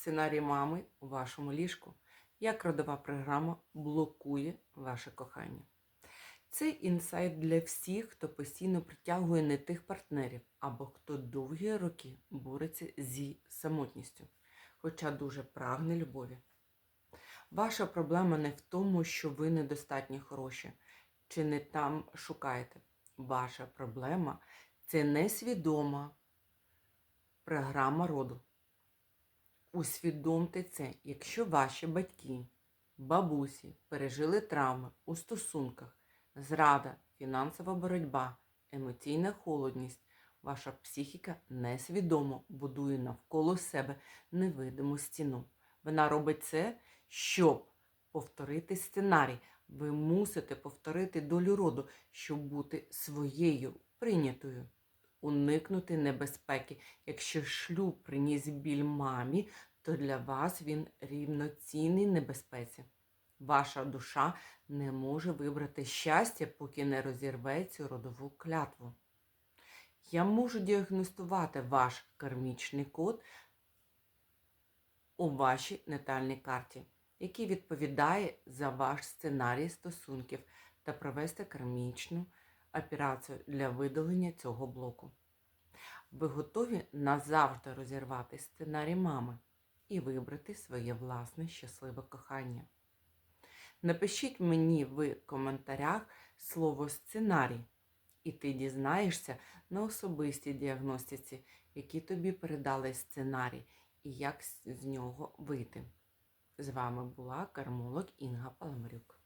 Сценарій мами у вашому ліжку. Як родова програма блокує ваше кохання. Це інсайт для всіх, хто постійно притягує не тих партнерів або хто довгі роки бореться зі самотністю, хоча дуже прагне любові. Ваша проблема не в тому, що ви недостатньо хороші чи не там шукаєте. Ваша проблема це несвідома програма роду. Усвідомте це, якщо ваші батьки, бабусі пережили травми у стосунках, зрада, фінансова боротьба, емоційна холодність, ваша психіка несвідомо будує навколо себе невидиму стіну. Вона робить це, щоб повторити сценарій. Ви мусите повторити долю роду, щоб бути своєю прийнятою. Уникнути небезпеки. Якщо шлюб приніс біль мамі, то для вас він рівноцінний небезпеці. Ваша душа не може вибрати щастя, поки не розірве цю родову клятву. Я можу діагностувати ваш кармічний код у вашій натальній карті, який відповідає за ваш сценарій стосунків та провести кармічну операцію для видалення цього блоку. Ви готові назавжди розірвати сценарій мами і вибрати своє власне щасливе кохання. Напишіть мені в коментарях слово сценарій, і ти дізнаєшся на особистій діагностиці, які тобі передали сценарій і як з нього вийти. З вами була кармолог Інга Паламарюк.